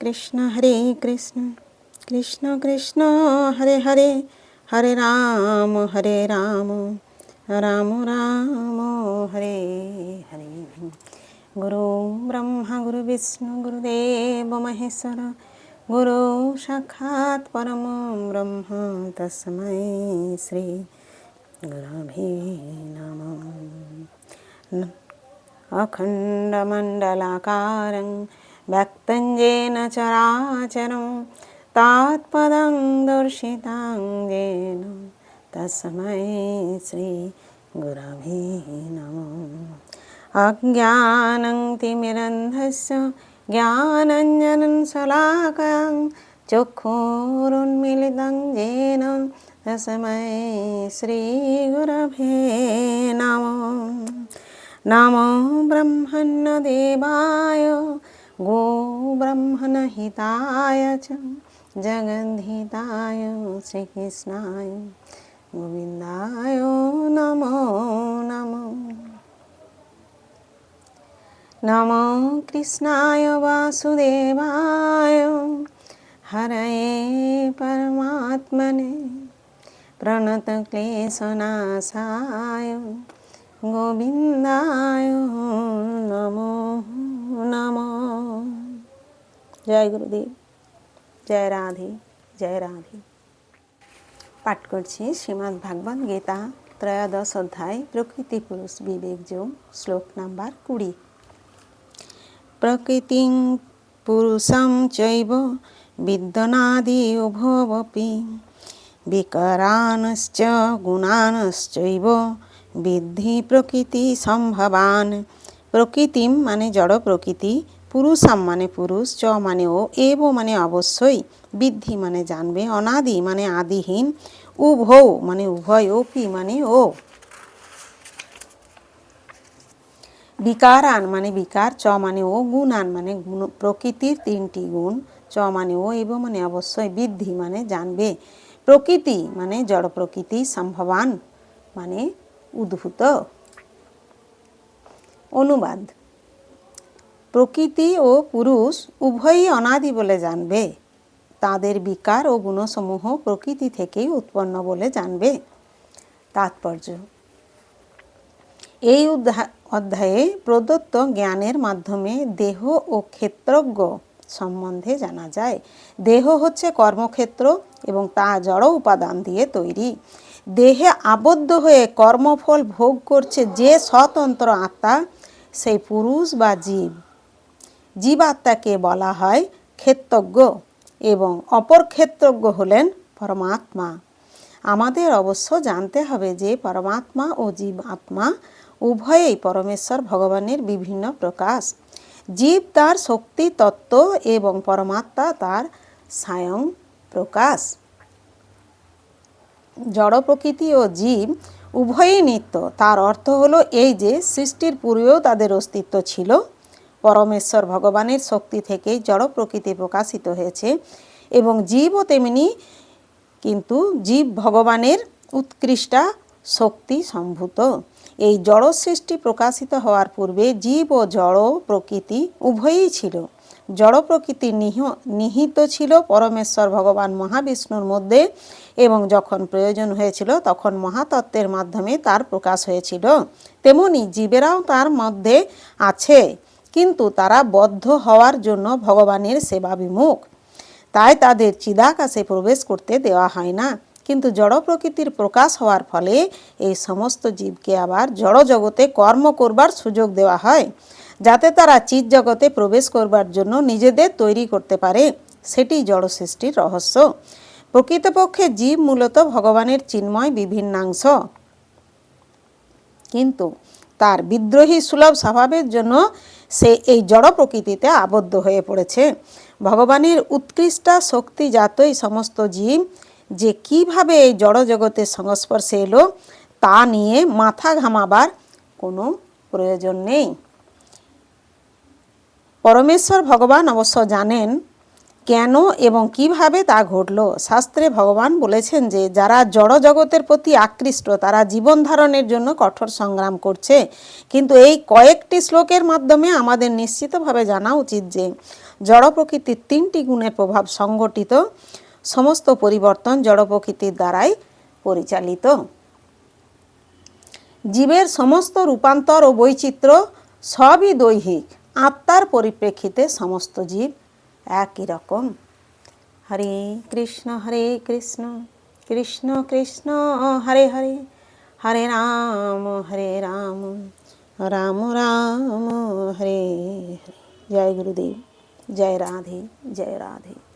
কৃষ্ণ হরে কৃষ্ণ কৃষ্ণ কৃষ্ণ হরে হরে হরে রাম হরে রাম রাম রাম, হরে হরে। গুরু ব্রহ্মা, গুরু বিষ্ণু, গুরুদেব মহেশ্বর, গুরু সাক্ষাৎ পরম ব্রহ্ম, তসময় শ্রী गुरुभि नमः अखण्डमण्डलाकारं व्यक्तं येन चराचरं तात्पदं दर्शितां येन तस्मै श्रीगुरवे नमः अज्ञानं तिमिरन्धस्य ज्ञानञ्जनं शलाकां चक्षुरुन्मिलितं येन तस्मै श्रीगुरवे नमः नमो गो ब्रह्मणहिताय च जगद्धिताय श्रीकृष्णाय गोविन्दाय नमो नमो। नमो कृष्णाय वासुदेवाय हरये परमात्मने प्रणतक्लेशनाशाय गोविन्दा জয় গুরুদেব, জয় রাধে জয় রাধে। পাঠ করছি শ্রীমদ্ ভাগবত গীতা ত্রয়োদশ অধ্যায়, প্রকৃতি পুরুষ বিবেক যোগ, শ্লোক নাম্বার কুড়ি। প্রকৃতিং পুরুষং চৈব বিদ্যনাদি উভবপি বিকরানশ্চ গুণানশ্চৈব বৃদ্ধি প্রকৃতি সম্ভবান। প্রকৃতিম মানে জড় প্রকৃতি পুরুষাম মানে পুরুষ চ মানে ও এব মানে অবশ্যই বৃদ্ধি মানে জানবে অনাদি মানে আদিহীন উভৌ মানে উভয় ওপি মানে ও বিকারান মানে বিকার চ মানে ও গুণান মানে গুণ প্রকৃতির তিনটি গুণ চ মানে ও এবং মানে অবশ্যই বৃদ্ধি মানে জানবে প্রকৃতি মানে জড় প্রকৃতি সম্ভবান মানে উদ্ভূত অনুবাদ প্রকৃতি ও পুরুষ উভয়ই অনাদি বলে জানবে। তাদের বিকার ও গুণসমূহ প্রকৃতি থেকেই উৎপন্ন বলে জানবে। তাৎপর্য। এই অধ্যায়ে প্রদত্ত জ্ঞানের মাধ্যমে দেহ ও ক্ষেত্রজ্ঞ সম্বন্ধে জানা যায়। দেহ হচ্ছে কর্মক্ষেত্র এবং তা জড় উপাদান দিয়ে তৈরি। দেহে আবদ্ধ হয়ে কর্মফল ভোগ করছে যে স্বতন্ত্র আত্মা, সেই পুরুষ বা জীব। জীবাত্মাকে বলা হয় ক্ষেত্রজ্ঞ এবং অপর ক্ষেত্রজ্ঞ হলেন পরমাত্মা। আমাদের অবশ্য জানতে হবে যে পরমাত্মা ও জীব আত্মা উভয়েই পরমেশ্বর ভগবানের বিভিন্ন প্রকাশ। জীব তার শক্তি, তত্ত্ব এবং পরমাত্মা তার স্বয়ং প্রকাশ। জড় প্রকৃতি ও জীব উভয়ই নিত্য। তার অর্থ হলো এই যে সৃষ্টির পূর্বেও তাদের অস্তিত্ব ছিল পরমেশ্বর ভগবানের শক্তি থেকেই জড় প্রকৃতি প্রকাশিত হয়েছে এবং জীবও তেমনি কিন্তু জীব ভগবানের উৎকৃষ্টা শক্তি সম্ভূত। এই জড় সৃষ্টি প্রকাশিত হওয়ার পূর্বে জীব ও জড় প্রকৃতি উভয়ই ছিল। জড় প্রকৃতি নিহ, নিহিত ছিল পরমেশ্বর ভগবান মহাবিষ্ণুর মধ্যে এবং যখন প্রয়োজন হয়েছিল তখন মহাতত্ত্বের মাধ্যমে তার প্রকাশ হয়েছিল। তেমনি জীবেরাও তার মধ্যে আছে। কিন্তু তারা বদ্ধ হওয়ার জন্য ভগবানের সেবা বিমুখ তাই তাদের চিদাকাশে প্রবেশ করতে দেওয়া হয় না। কিন্তু জড় প্রকৃতির প্রকাশ হওয়ার ফলে এই সমস্ত জীবকে আবার জড় জগতে কর্ম করবার সুযোগ দেওয়া হয়, যাতে তারা চিৎ জগতে প্রবেশ করবার জন্য নিজেদের তৈরি করতে পারে। সেটি জড় সৃষ্টির রহস্য। প্রকৃতপক্ষে জীব মূলত ভগবানের চিন্ময়, বিভিন্নাংশ। কিন্তু তার বিদ্রোহী সুলভ স্বভাবের জন্য সে এই জড় প্রকৃতিতে আবদ্ধ হয়ে পড়েছে। ভগবানের উৎকৃষ্টা শক্তিজাতই সমস্ত জীব। যে কীভাবে এই জড় জগতের সংস্পর্শে এলো, তা নিয়ে মাথা ঘামাবার কোনো প্রয়োজন নেই। পরমেশ্বর ভগবান অবশ্য জানেন কেন এবং কীভাবে তা ঘটল? শাস্ত্রে ভগবান বলেছেন যে, যারা জড় জগতের প্রতি আকৃষ্ট, তারা জীবন ধারণের জন্য কঠোর সংগ্রাম করছে। কিন্তু এই কয়েকটি শ্লোকের মাধ্যমে আমাদের নিশ্চিতভাবে জানা উচিত যে, জড় প্রকৃতির তিনটি গুণের প্রভাব সংগঠিত। সমস্ত পরিবর্তন জড় প্রকৃতির দ্বারাই পরিচালিত। জীবের সমস্ত রূপান্তর ও বৈচিত্র্য সবই দৈহিক। আত্মার পরিপ্রেক্ষিতে সমস্ত জীব একই রকম। হরে কৃষ্ণ হরে কৃষ্ণ কৃষ্ণ কৃষ্ণ, হরে হরে হরে রাম হরে রাম রাম রাম, হরে হরে। জয় গুরুদেব, জয় রাধে জয় রাধে।